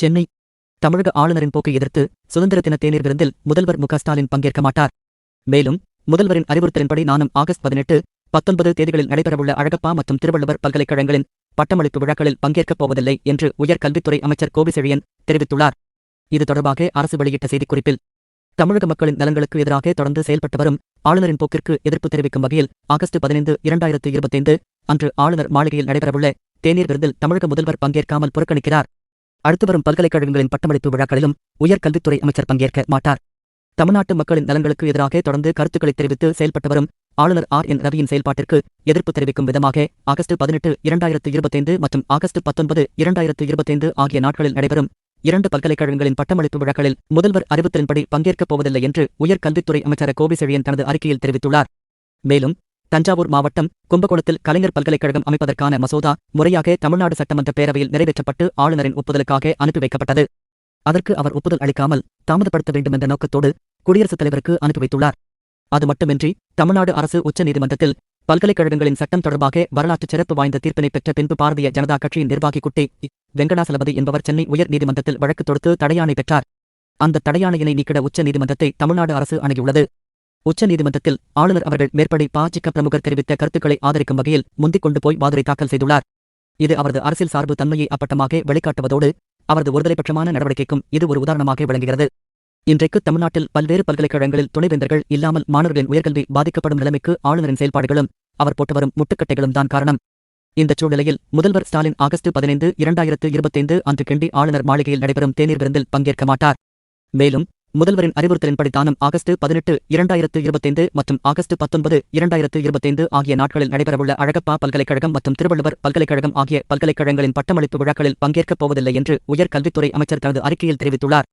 சென்னை. தமிழக ஆளுநரின் போக்கை எதிர்த்து சுதந்திர தின தேநீர் விருந்தில் முதல்வர் மு ஸ்டாலின் பங்கேற்க மாட்டார். மேலும் முதல்வரின் அறிவுறுத்தலின்படி நானும் ஆகஸ்ட் பதினெட்டு பத்தொன்பது தேதிகளில் நடைபெறவுள்ள அழகப்பா மற்றும் திருவள்ளுவர் பல்கலைக்கழகங்களின் பட்டமளிப்பு விழாக்களில் பங்கேற்கப் போவதில்லை என்று உயர் கல்வித்துறை அமைச்சர் கோபிசெழியன் தெரிவித்துள்ளார். இது தொடர்பாக அரசு வெளியிட்ட செய்திக்குறிப்பில் தமிழக மக்களின் நலன்களுக்கு எதிராக தொடர்ந்து செயல்பட்டு வரும் ஆளுநரின் போக்கிற்கு எதிர்ப்பு தெரிவிக்கும் வகையில் ஆகஸ்ட் பதினைந்து இரண்டாயிரத்து இருபத்தைந்து அன்று ஆளுநர் மாளிகையில் நடைபெறவுள்ள தேநீர் விருந்தில் தமிழக முதல்வர் பங்கேற்காமல் புறக்கணிக்கிறார். அடுத்து வரும் பல்கலைக்கழகங்களின் பட்டமளிப்பு விழாக்களிலும் உயர்கல்வித்துறை அமைச்சர் பங்கேற்க மாட்டார். தமிழ்நாட்டு மக்களின் நலன்களுக்கு எதிராக தொடர்ந்து கருத்துக்களை தெரிவித்து செயல்பட்டு வரும் ஆளுநர் ஆர் என் ரவியின் செயல்பாட்டிற்கு எதிர்ப்பு தெரிவிக்கும் விதமாக ஆகஸ்ட் பதினெட்டு இரண்டாயிரத்து இருபத்தைந்து மற்றும் ஆகஸ்ட் பத்தொன்பது இரண்டாயிரத்து இருபத்தைந்து ஆகிய நாட்களில் நடைபெறும் இரண்டு பல்கலைக்கழகங்களின் பட்டமளிப்பு விழாக்களில் முதல்வர் அறிவித்தலின்படி பங்கேற்கப் போவதில்லை என்று உயர் கல்வித்துறை அமைச்சர் கோபிசெழியன் தனது அறிக்கையில் தெரிவித்துள்ளார். மேலும் தஞ்சாவூர் மாவட்டம் கும்பகோணத்தில் கலைஞர் பல்கலைக்கழகம் அமைப்பதற்கான மசோதா முறையாக தமிழ்நாடு சட்டமன்ற பேரவையில் நிறைவேற்றப்பட்டு ஆளுநரின் ஒப்புதலுக்காக அனுப்பி வைக்கப்பட்டது. அதற்கு அவர் ஒப்புதல் அளிக்காமல் தாமதப்படுத்த வேண்டும் என்ற நோக்கத்தோடு குடியரசுத் தலைவருக்கு அனுப்பி வைத்துள்ளார். அது மட்டுமின்றி தமிழ்நாடு அரசு உச்சநீதிமன்றத்தில் பல்கலைக்கழகங்களின் சட்டம் தொடர்பாக வரலாற்று சிறப்பு வாய்ந்த தீர்ப்பினை பெற்ற பின்பு பாரதிய ஜனதா கட்சியின் நிர்வாகி குட்டி வெங்கடாசலபதி என்பவர் சென்னை உயர் நீதிமன்றத்தில் வழக்கு தொடுத்து தடையாணை பெற்றார். அந்த தடையாணையினை நீக்கிட உச்ச நீதிமன்றத்தை தமிழ்நாடு அரசு அணுகியுள்ளது. உச்சநீதிமன்றத்தில் ஆளுநர் அவர்கள் மேற்படி பாஜக பிரமுகர் தெரிவித்த கருத்துக்களை ஆதரிக்கும் வகையில் முந்திக் கொண்டு போய் வாதுரை தாக்கல் செய்துள்ளார். இது அவரது அரசியல் சார்பு தன்மையை அப்பட்டமாக வெளிக்காட்டுவதோடு அவரது ஒருதலைபட்சமான நடவடிக்கைக்கும் இது ஒரு உதாரணமாக விளங்குகிறது. இன்றைக்கு தமிழ்நாட்டில் பல்வேறு பல்கலைக்கழகங்களில் துணைவேந்தர்கள் இல்லாமல் மாணவர்களின் உயர்கல்வி பாதிக்கப்படும் நிலைமைக்கு ஆளுநரின் செயல்பாடுகளும் அவர் போட்டு வரும் முட்டுக்கட்டைகளும் தான் காரணம். இந்த சூழ்நிலையில் முதல்வர் ஸ்டாலின் ஆகஸ்ட் பதினைந்து இரண்டாயிரத்து இருபத்தைந்து அன்று கிண்டி ஆளுநர் மாளிகையில் நடைபெறும் தேநீர் விருந்தில் பங்கேற்க மாட்டார். மேலும் முதல்வரின் அறிவுறுத்தலின்படி தானும் ஆகஸ்ட் பதினெட்டு இரண்டாயிரத்து இருபத்தைந்து மற்றும் ஆகஸ்ட் பத்தொன்பது இரண்டாயிரத்து இருபத்தைந்து ஆகிய நாட்களில் நடைபெறவுள்ள அழகப்பா பல்கலைக்கழகம் மற்றும் திருவள்ளுவர் பல்கலைக்கழகம் ஆகிய பல்கலைக்கழகங்களின் பட்டமளிப்பு விழாக்களில் பங்கேற்கப் போவதில்லை என்று உயர்கல்வித்துறை அமைச்சர் தனது அறிக்கையில் தெரிவித்துள்ளார்.